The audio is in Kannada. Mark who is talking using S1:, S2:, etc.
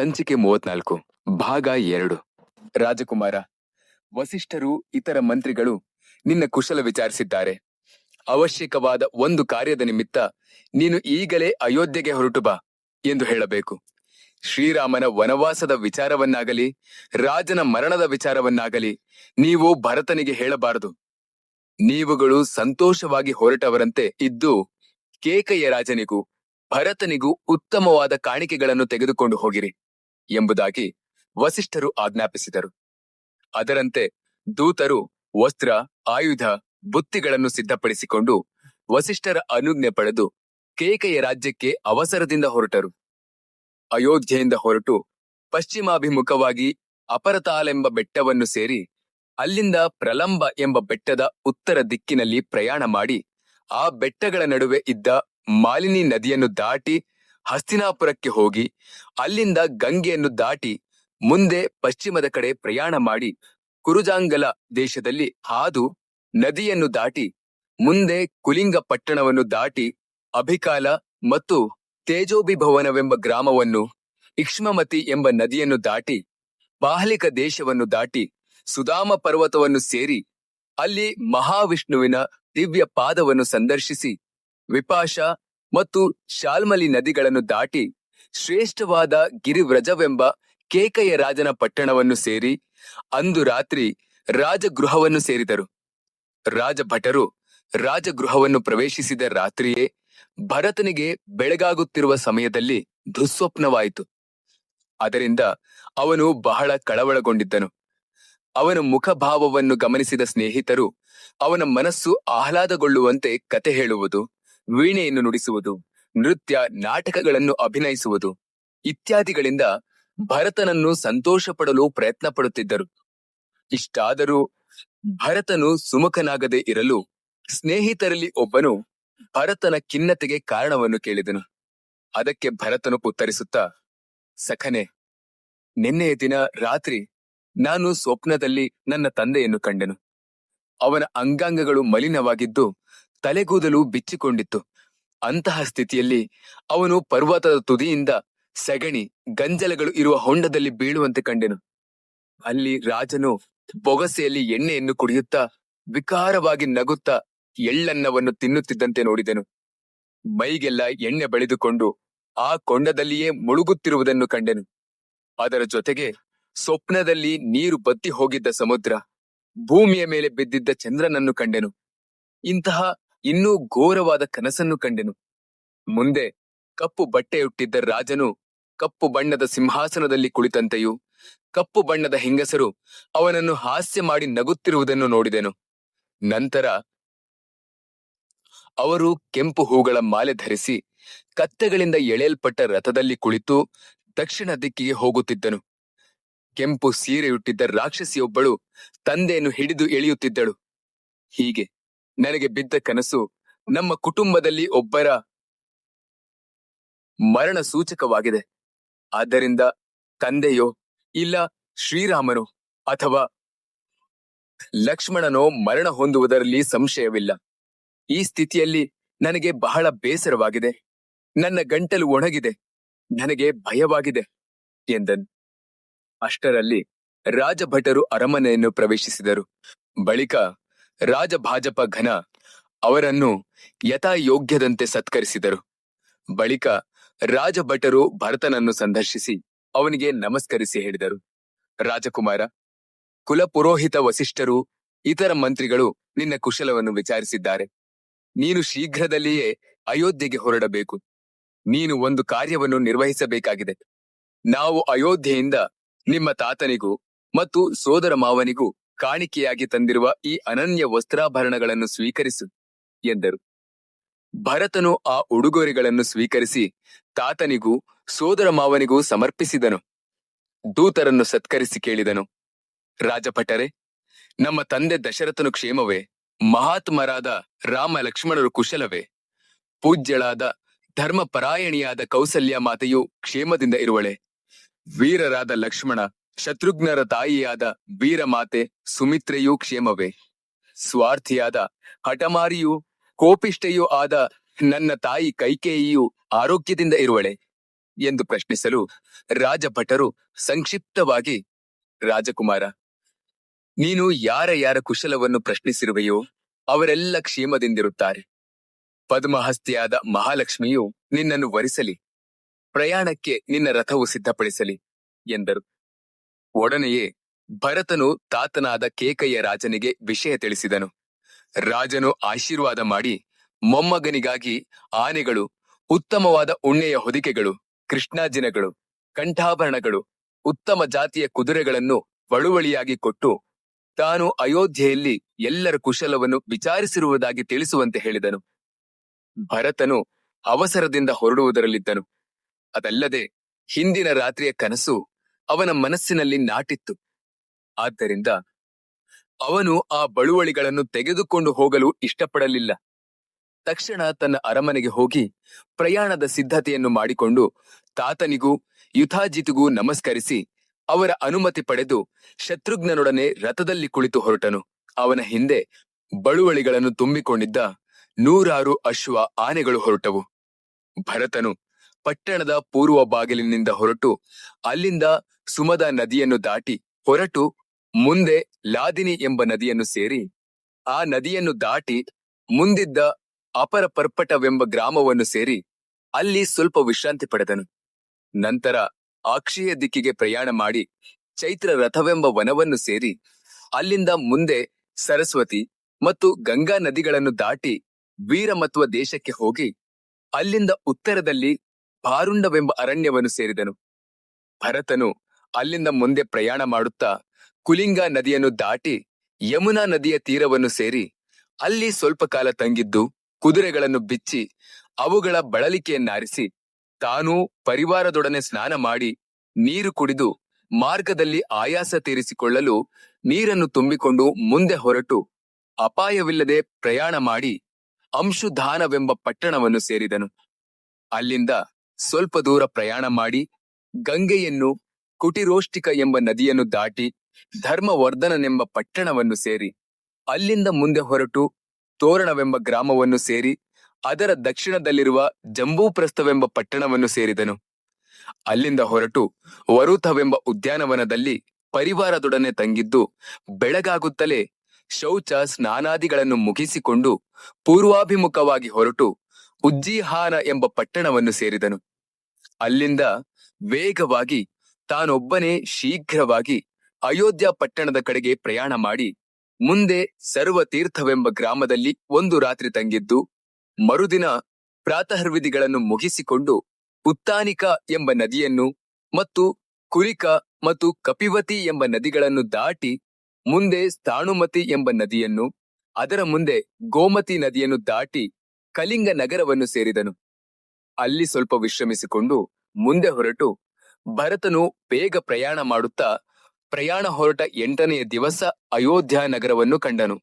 S1: ಸಂಚಿಕೆ ಮೂವತ್ನಾಲ್ಕು, ಭಾಗ ಎರಡು. ರಾಜಕುಮಾರ, ವಸಿಷ್ಠರು, ಇತರ ಮಂತ್ರಿಗಳು ನಿನ್ನ ಕುಶಲ ವಿಚಾರಿಸಿದ್ದಾರೆ. ಅವಶ್ಯಕವಾದ ಒಂದು ಕಾರ್ಯದ ನಿಮಿತ್ತ ನೀನು ಈಗಲೇ ಅಯೋಧ್ಯೆಗೆ ಹೊರಟು ಬಾ ಎಂದು ಹೇಳಬೇಕು. ಶ್ರೀರಾಮನ ವನವಾಸದ ವಿಚಾರವನ್ನಾಗಲಿ, ರಾಜನ ಮರಣದ ವಿಚಾರವನ್ನಾಗಲಿ ನೀವು ಭರತನಿಗೆ ಹೇಳಬಾರದು. ನೀವುಗಳು ಸಂತೋಷವಾಗಿ ಹೊರಟವರಂತೆ ಇದ್ದು ಕೇಕಯ್ಯ ರಾಜನಿಗೂ ಭರತನಿಗೂ ಉತ್ತಮವಾದ ಕಾಣಿಕೆಗಳನ್ನು ತೆಗೆದುಕೊಂಡು ಹೋಗಿರಿ. ಎಂಬುದಾಗಿ ವಸಿಷ್ಠರು ಆಜ್ಞಾಪಿಸಿದರು. ಅದರಂತೆ ದೂತರು ವಸ್ತ್ರ, ಆಯುಧ, ಬುತ್ತಿಗಳನ್ನು ಸಿದ್ಧಪಡಿಸಿಕೊಂಡು ವಸಿಷ್ಠರ ಅನುಜ್ಞೆ ಪಡೆದು ಕೇಕೆಯ ರಾಜ್ಯಕ್ಕೆ ಅವಸರದಿಂದ ಹೊರಟರು. ಅಯೋಧ್ಯೆಯಿಂದ ಹೊರಟು ಪಶ್ಚಿಮಾಭಿಮುಖವಾಗಿ ಅಪರತಾಲೆಂಬ ಬೆಟ್ಟವನ್ನು ಸೇರಿ ಅಲ್ಲಿಂದ ಪ್ರಲಂಬ ಎಂಬ ಬೆಟ್ಟದ ಉತ್ತರ ದಿಕ್ಕಿನಲ್ಲಿ ಪ್ರಯಾಣ ಮಾಡಿ ಆ ಬೆಟ್ಟಗಳ ನಡುವೆ ಇದ್ದ ಮಾಲಿನಿ ನದಿಯನ್ನು ದಾಟಿ ಹಸ್ತಿನಾಪುರಕ್ಕೆ ಹೋಗಿ ಅಲ್ಲಿಂದ ಗಂಗೆಯನ್ನು ದಾಟಿ ಮುಂದೆ ಪಶ್ಚಿಮದ ಕಡೆ ಪ್ರಯಾಣ ಮಾಡಿ ಕುರುಜಾಂಗಲ ದೇಶದಲ್ಲಿ ಹಾದು ನದಿಯನ್ನು ದಾಟಿ ಮುಂದೆ ಕುಲಿಂಗ ಪಟ್ಟಣವನ್ನು ದಾಟಿ ಅಭಿಕಾಲ ಮತ್ತು ತೇಜೋಭಿಭವನವೆಂಬ ಗ್ರಾಮವನ್ನು ಇಕ್ಷ್ಮಮತಿ ಎಂಬ ನದಿಯನ್ನು ದಾಟಿ ಬಾಹಲಿಕ ದೇಶವನ್ನು ದಾಟಿ ಸುಧಾಮ ಪರ್ವತವನ್ನು ಸೇರಿ ಅಲ್ಲಿ ಮಹಾವಿಷ್ಣುವಿನ ದಿವ್ಯ ಪಾದವನ್ನು ಸಂದರ್ಶಿಸಿ ವಿಪಾಶ ಮತ್ತು ಶಾಲ್ಮಲಿ ನದಿಗಳನ್ನು ದಾಟಿ ಶ್ರೇಷ್ಠವಾದ ಗಿರಿವ್ರಜವೆಂಬ ಕೇಕಯ್ಯ ರಾಜನ ಪಟ್ಟಣವನ್ನು ಸೇರಿ ಅಂದು ರಾತ್ರಿ ರಾಜಗೃಹವನ್ನು ಸೇರಿದರು. ರಾಜಭಟರು ರಾಜಗೃಹವನ್ನು ಪ್ರವೇಶಿಸಿದ ರಾತ್ರಿಯೇ ಭರತನಿಗೆ ಬೆಳಗಾಗುತ್ತಿರುವ ಸಮಯದಲ್ಲಿ ದುಸ್ವಪ್ನವಾಯಿತು. ಅದರಿಂದ ಅವನು ಬಹಳ ಕಳವಳಗೊಂಡಿದ್ದನು. ಅವನ ಮುಖಭಾವವನ್ನು ಗಮನಿಸಿದ ಸ್ನೇಹಿತರು ಅವನ ಮನಸ್ಸು ಆಹ್ಲಾದಗೊಳ್ಳುವಂತೆ ಕತೆ ಹೇಳುವುದು ವೀಣೆಯನ್ನು ನುಡಿಸುವುದು, ನೃತ್ಯ, ನಾಟಕಗಳನ್ನು ಅಭಿನಯಿಸುವುದು ಇತ್ಯಾದಿಗಳಿಂದ ಭರತನನ್ನು ಸಂತೋಷ ಪಡಲು ಪ್ರಯತ್ನ ಪಡುತ್ತಿದ್ದರು ಇಷ್ಟಾದರೂ ಭರತನು ಸುಮುಖನಾಗದೆ ಇರಲು ಸ್ನೇಹಿತರಲ್ಲಿ ಒಬ್ಬನು ಭರತನ ಖಿನ್ನತೆಗೆ ಕಾರಣವನ್ನು ಕೇಳಿದನು. ಅದಕ್ಕೆ ಭರತನು ಉತ್ತರಿಸುತ್ತಾ, ಸಖನೆ, ನಿನ್ನೆಯ ದಿನ ರಾತ್ರಿ ನಾನು ಸ್ವಪ್ನದಲ್ಲಿ ನನ್ನ ತಂದೆಯನ್ನು ಕಂಡೆನು. ಅವನ ಅಂಗಾಂಗಗಳು ಮಲಿನವಾಗಿದ್ದು ತಲೆಗೂದಲು ಬಿಚ್ಚಿಕೊಂಡಿತ್ತು. ಅಂತಹ ಸ್ಥಿತಿಯಲ್ಲಿ ಅವನು ಪರ್ವತದ ತುದಿಯಿಂದ ಸೆಗಣಿ, ಗಂಜಲಗಳು ಇರುವ ಹೊಂಡದಲ್ಲಿ ಬೀಳುವಂತೆ ಕಂಡೆನು. ಅಲ್ಲಿ ರಾಜನು ಬೊಗಸೆಯಲ್ಲಿ ಎಣ್ಣೆಯನ್ನು ಕುಡಿಯುತ್ತಾ, ವಿಕಾರವಾಗಿ ನಗುತ್ತಾ ಎಳ್ಳನ್ನವನ್ನು ತಿನ್ನುತ್ತಿದ್ದಂತೆ ನೋಡಿದೆನು. ಮೈಗೆಲ್ಲ ಎಣ್ಣೆ ಬಳಿದುಕೊಂಡು ಆ ಕೊಂಡದಲ್ಲಿಯೇ ಮುಳುಗುತ್ತಿರುವುದನ್ನು ಕಂಡೆನು. ಅದರ ಜೊತೆಗೆ ಸ್ವಪ್ನದಲ್ಲಿ ನೀರು ಬತ್ತಿ ಹೋಗಿದ್ದ ಸಮುದ್ರ ಭೂಮಿಯ ಮೇಲೆ ಬಿದ್ದಿದ್ದ ಚಂದ್ರನನ್ನು ಕಂಡೆನು. ಇಂತಹ ಇನ್ನೂ ಘೋರವಾದ ಕನಸನ್ನು ಕಂಡೆನು. ಮುಂದೆ ಕಪ್ಪು ಬಟ್ಟೆಯುಟ್ಟಿದ್ದ ರಾಜನು ಕಪ್ಪು ಬಣ್ಣದ ಸಿಂಹಾಸನದಲ್ಲಿ ಕುಳಿತಂತೆಯೂ ಕಪ್ಪು ಬಣ್ಣದ ಹೆಂಗಸರು ಅವನನ್ನು ಹಾಸ್ಯ ಮಾಡಿ ನಗುತ್ತಿರುವುದನ್ನು ನೋಡಿದೆನು. ನಂತರ ಅವರು ಕೆಂಪು ಹೂಗಳ ಮಾಲೆ ಧರಿಸಿ ಕತ್ತೆಗಳಿಂದ ಎಳೆಯಲ್ಪಟ್ಟ ರಥದಲ್ಲಿ ಕುಳಿತು ದಕ್ಷಿಣ ದಿಕ್ಕಿಗೆ ಹೋಗುತ್ತಿದ್ದನು. ಕೆಂಪು ಸೀರೆಯುಟ್ಟಿದ್ದ ರಾಕ್ಷಸಿಯೊಬ್ಬಳು ತಂದೆಯನ್ನು ಹಿಡಿದು ಎಳೆಯುತ್ತಿದ್ದಳು. ಹೀಗೆ ನನಗೆ ಬಿದ್ದ ಕನಸು ನಮ್ಮ ಕುಟುಂಬದಲ್ಲಿ ಒಬ್ಬರ ಮರಣ ಸೂಚಕವಾಗಿದೆ. ಆದ್ದರಿಂದ ತಂದೆಯೋ ಇಲ್ಲ ಶ್ರೀರಾಮನೋ ಅಥವಾ ಲಕ್ಷ್ಮಣನೋ ಮರಣ ಹೊಂದುವುದರಲ್ಲಿ ಸಂಶಯವಿಲ್ಲ. ಈ ಸ್ಥಿತಿಯಲ್ಲಿ ನನಗೆ ಬಹಳ ಬೇಸರವಾಗಿದೆ. ನನ್ನ ಗಂಟಲು ಒಣಗಿದೆ. ನನಗೆ ಭಯವಾಗಿದೆ ಎಂದನು. ಅಷ್ಟರಲ್ಲಿ ರಾಜಭಟರು ಅರಮನೆಯನ್ನು ಪ್ರವೇಶಿಸಿದರು. ಬಳಿಕ ರಾಜಭಾಜಪ ಘನ ಅವರನ್ನು ಯಥಾಯೋಗ್ಯದಂತೆ ಸತ್ಕರಿಸಿದರು. ಬಳಿಕ ರಾಜಭಟರು ಭರತನನ್ನು ಸಂದರ್ಶಿಸಿ ಅವನಿಗೆ ನಮಸ್ಕರಿಸಿ ಹೇಳಿದರು. ರಾಜಕುಮಾರ, ಕುಲಪುರೋಹಿತ ವಸಿಷ್ಠರು, ಇತರ ಮಂತ್ರಿಗಳು ನಿನ್ನ ಕುಶಲವನ್ನು ವಿಚಾರಿಸಿದ್ದಾರೆ. ನೀನು ಶೀಘ್ರದಲ್ಲಿಯೇ ಅಯೋಧ್ಯೆಗೆ ಹೊರಡಬೇಕು. ನೀನು ಒಂದು ಕಾರ್ಯವನ್ನು ನಿರ್ವಹಿಸಬೇಕಾಗಿದೆ. ನಾವು ಅಯೋಧ್ಯೆಯಿಂದ ನಿಮ್ಮ ತಾತನಿಗೂ ಮತ್ತು ಸೋದರ ಮಾವನಿಗೂ ಕಾಣಿಕೆಯಾಗಿ ತಂದಿರುವ ಈ ಅನನ್ಯ ವಸ್ತ್ರಾಭರಣಗಳನ್ನು ಸ್ವೀಕರಿಸು, ಎಂದರು. ಭರತನು ಆ ಉಡುಗೊರೆಗಳನ್ನು ಸ್ವೀಕರಿಸಿ ತಾತನಿಗೂ ಸೋದರ ಮಾವನಿಗೂ ಸಮರ್ಪಿಸಿದನು. ದೂತರನ್ನು ಸತ್ಕರಿಸಿ ಕೇಳಿದನು. ರಾಜಭಟರೆ, ನಮ್ಮ ತಂದೆ ದಶರಥನು ಕ್ಷೇಮವೇ, ಮಹಾತ್ಮರಾದ ರಾಮ ಲಕ್ಷ್ಮಣರು ಕುಶಲವೇ. ಪೂಜ್ಯಳಾದ ಧರ್ಮಪರಾಯಣಿಯಾದ ಕೌಸಲ್ಯ ಮಾತೆಯು ಕ್ಷೇಮದಿಂದ ಇರುವಳೆ. ವೀರರಾದ ಲಕ್ಷ್ಮಣ ಶತ್ರುಘ್ನರ ತಾಯಿಯಾದ ವೀರಮಾತೆ ಸುಮಿತ್ರೆಯೂ ಕ್ಷೇಮವೇ. ಸ್ವಾರ್ಥಿಯಾದ ಹಠಮಾರಿಯೂ ಕೋಪಿಷ್ಠೆಯೂ ಆದ ನನ್ನ ತಾಯಿ ಕೈಕೇಯಿಯು ಆರೋಗ್ಯದಿಂದ ಇರುವಳೆ ಎಂದು ಪ್ರಶ್ನಿಸಲು ರಾಜಭಟರು ಸಂಕ್ಷಿಪ್ತವಾಗಿ, ರಾಜಕುಮಾರ, ನೀನು ಯಾರ ಯಾರ ಕುಶಲವನ್ನು ಪ್ರಶ್ನಿಸಿರುವೆಯೋ ಅವರೆಲ್ಲ ಕ್ಷೇಮದಿಂದಿರುತ್ತಾರೆ. ಪದ್ಮಹಸ್ತಿಯಾದ ಮಹಾಲಕ್ಷ್ಮಿಯು ನಿನ್ನನ್ನು ವರಿಸಲಿ, ಪ್ರಯಾಣಕ್ಕೆ ನಿನ್ನ ರಥವು ಸಿದ್ಧಪಡಿಸಲಿ ಎಂದರು. ಒಡನೆಯೇ ಭರತನು ತಾತನಾದ ಕೇಕಯ್ಯ ರಾಜನಿಗೆ ವಿಷಯ ತಿಳಿಸಿದನು. ರಾಜನು ಆಶೀರ್ವಾದ ಮಾಡಿ ಮೊಮ್ಮಗನಿಗಾಗಿ ಆನೆಗಳು, ಉತ್ತಮವಾದ ಉಣ್ಣೆಯ ಹೊದಿಕೆಗಳು, ಕೃಷ್ಣಾಜಿನಗಳು, ಕಂಠಾಭರಣಗಳು, ಉತ್ತಮ ಜಾತಿಯ ಕುದುರೆಗಳನ್ನು ಬಳುವಳಿಯಾಗಿ ಕೊಟ್ಟು ತಾನು ಅಯೋಧ್ಯೆಯಲ್ಲಿ ಎಲ್ಲರ ಕುಶಲವನ್ನು ವಿಚಾರಿಸಿರುವುದಾಗಿ ತಿಳಿಸುವಂತೆ ಹೇಳಿದನು. ಭರತನು ಅವಸರದಿಂದ ಹೊರಡುವುದರಲ್ಲಿದ್ದನು. ಅದಲ್ಲದೆ ಹಿಂದಿನ ರಾತ್ರಿಯ ಕನಸು ಅವನ ಮನಸ್ಸಿನಲ್ಲಿ ನಾಟಿತ್ತು. ಆದ್ದರಿಂದ ಅವನು ಆ ಬಳುವಳಿಗಳನ್ನು ತೆಗೆದುಕೊಂಡು ಹೋಗಲು ಇಷ್ಟಪಡಲಿಲ್ಲ. ತಕ್ಷಣ ತನ್ನ ಅರಮನೆಗೆ ಹೋಗಿ ಪ್ರಯಾಣದ ಸಿದ್ಧತೆಯನ್ನು ಮಾಡಿಕೊಂಡು ತಾತನಿಗೂ ಯುಥಾಜಿತಿಗೂ ನಮಸ್ಕರಿಸಿ ಅವರ ಅನುಮತಿ ಪಡೆದು ಶತ್ರುಘ್ನನೊಡನೆ ರಥದಲ್ಲಿ ಕುಳಿತು ಹೊರಟನು. ಅವನ ಹಿಂದೆ ಬಳುವಳಿಗಳನ್ನು ತುಂಬಿಕೊಂಡಿದ್ದ ನೂರಾರು ಅಶ್ವ ಆನೆಗಳು ಹೊರಟವು. ಭರತನು ಪಟ್ಟಣದ ಪೂರ್ವ ಬಾಗಿಲಿನಿಂದ ಹೊರಟು ಅಲ್ಲಿಂದ ಸುಮದ ನದಿಯನ್ನು ದಾಟಿ ಹೊರಟು ಮುಂದೆ ಲಾದಿನಿ ಎಂಬ ನದಿಯನ್ನು ಸೇರಿ, ಆ ನದಿಯನ್ನು ದಾಟಿ ಮುಂದಿದ್ದ ಅಪರ ಪರ್ಪಟವೆಂಬ ಗ್ರಾಮವನ್ನು ಸೇರಿ ಅಲ್ಲಿ ಸ್ವಲ್ಪ ವಿಶ್ರಾಂತಿ ಪಡೆದನು. ನಂತರ ಅಕ್ಷಯ ದಿಕ್ಕಿಗೆ ಪ್ರಯಾಣ ಮಾಡಿ ಚೈತ್ರ ರಥವೆಂಬ ವನವನ್ನು ಸೇರಿ ಅಲ್ಲಿಂದ ಮುಂದೆ ಸರಸ್ವತಿ ಮತ್ತು ಗಂಗಾ ನದಿಗಳನ್ನು ದಾಟಿ ವೀರಮತ್ವ ದೇಶಕ್ಕೆ ಹೋಗಿ ಅಲ್ಲಿಂದ ಉತ್ತರದಲ್ಲಿ ಭಾರುಂಡವೆಂಬ ಅರಣ್ಯವನ್ನು ಸೇರಿದನು. ಭರತನು ಅಲ್ಲಿಂದ ಮುಂದೆ ಪ್ರಯಾಣ ಮಾಡುತ್ತಾ ಕುಲಿಂಗ ನದಿಯನ್ನು ದಾಟಿ ಯಮುನಾ ನದಿಯ ತೀರವನ್ನು ಸೇರಿ ಅಲ್ಲಿ ಸ್ವಲ್ಪ ಕಾಲ ತಂಗಿದ್ದು ಕುದುರೆಗಳನ್ನು ಬಿಚ್ಚಿ ಅವುಗಳ ಬಳಲಿಕೆಯನ್ನಾರಿಸಿ ತಾನೂ ಪರಿವಾರದೊಡನೆ ಸ್ನಾನ ಮಾಡಿ ನೀರು ಕುಡಿದು ಮಾರ್ಗದಲ್ಲಿ ಆಯಾಸ ತೀರಿಸಿಕೊಳ್ಳಲು ನೀರನ್ನು ತುಂಬಿಕೊಂಡು ಮುಂದೆ ಹೊರಟು ಅಪಾಯವಿಲ್ಲದೆ ಪ್ರಯಾಣ ಮಾಡಿ ಅಂಶುಧಾನವೆಂಬ ಪಟ್ಟಣವನ್ನು ಸೇರಿದನು. ಅಲ್ಲಿಂದ ಸ್ವಲ್ಪ ದೂರ ಪ್ರಯಾಣ ಮಾಡಿ ಗಂಗೆಯನ್ನು ಕುಟಿರೋಷ್ಟಿಕ ಎಂಬ ನದಿಯನ್ನು ದಾಟಿ ಧರ್ಮವರ್ಧನನೆಂಬ ಪಟ್ಟಣವನ್ನು ಸೇರಿ, ಅಲ್ಲಿಂದ ಮುಂದೆ ಹೊರಟು ತೋರಣವೆಂಬ ಗ್ರಾಮವನ್ನು ಸೇರಿ, ಅದರ ದಕ್ಷಿಣದಲ್ಲಿರುವ ಜಂಬೂಪ್ರಸ್ಥವೆಂಬ ಪಟ್ಟಣವನ್ನು ಸೇರಿದನು. ಅಲ್ಲಿಂದ ಹೊರಟು ವರುಥವೆಂಬ ಉದ್ಯಾನವನದಲ್ಲಿ ಪರಿವಾರದೊಡನೆ ತಂಗಿದ್ದು, ಬೆಳಗಾಗುತ್ತಲೇ ಶೌಚ ಸ್ನಾನಾದಿಗಳನ್ನು ಮುಗಿಸಿಕೊಂಡು ಪೂರ್ವಾಭಿಮುಖವಾಗಿ ಹೊರಟು ಉಜ್ಜಿಹಾನ ಎಂಬ ಪಟ್ಟಣವನ್ನು ಸೇರಿದನು. ಅಲ್ಲಿಂದ ವೇಗವಾಗಿ ತಾನೊಬ್ಬನೇ ಶೀಘ್ರವಾಗಿ ಅಯೋಧ್ಯ ಪಟ್ಟಣದ ಕಡೆಗೆ ಪ್ರಯಾಣ ಮಾಡಿ ಮುಂದೆ ಸರ್ವತೀರ್ಥವೆಂಬ ಗ್ರಾಮದಲ್ಲಿ ಒಂದು ರಾತ್ರಿ ತಂಗಿದ್ದು, ಮರುದಿನ ಪ್ರಾತಃರ್ವಿಧಿಗಳನ್ನು ಮುಗಿಸಿಕೊಂಡು ಉತ್ತಾನಿಕ ಎಂಬ ನದಿಯನ್ನು ಮತ್ತು ಕುರಿಕ ಮತ್ತು ಕಪಿವತಿ ಎಂಬ ನದಿಗಳನ್ನು ದಾಟಿ ಮುಂದೆ ಸ್ಥಾಣುಮತಿ ಎಂಬ ನದಿಯನ್ನು, ಅದರ ಮುಂದೆ ಗೋಮತಿ ನದಿಯನ್ನು ದಾಟಿ ಕಲಿಂಗ ನಗರವನ್ನು ಸೇರಿದನು. ಅಲ್ಲಿ ಸ್ವಲ್ಪ ವಿಶ್ರಮಿಸಿಕೊಂಡು ಮುಂದೆ ಹೊರಟು ಭರತನು ಬೇಗ ಪ್ರಯಾಣ ಮಾಡುತ್ತಾ ಪ್ರಯಾಣ ಹೊರಟ ಎಂಟನೆಯ ದಿವಸ ಅಯೋಧ್ಯ ನಗರವನ್ನು ಕಂಡನು.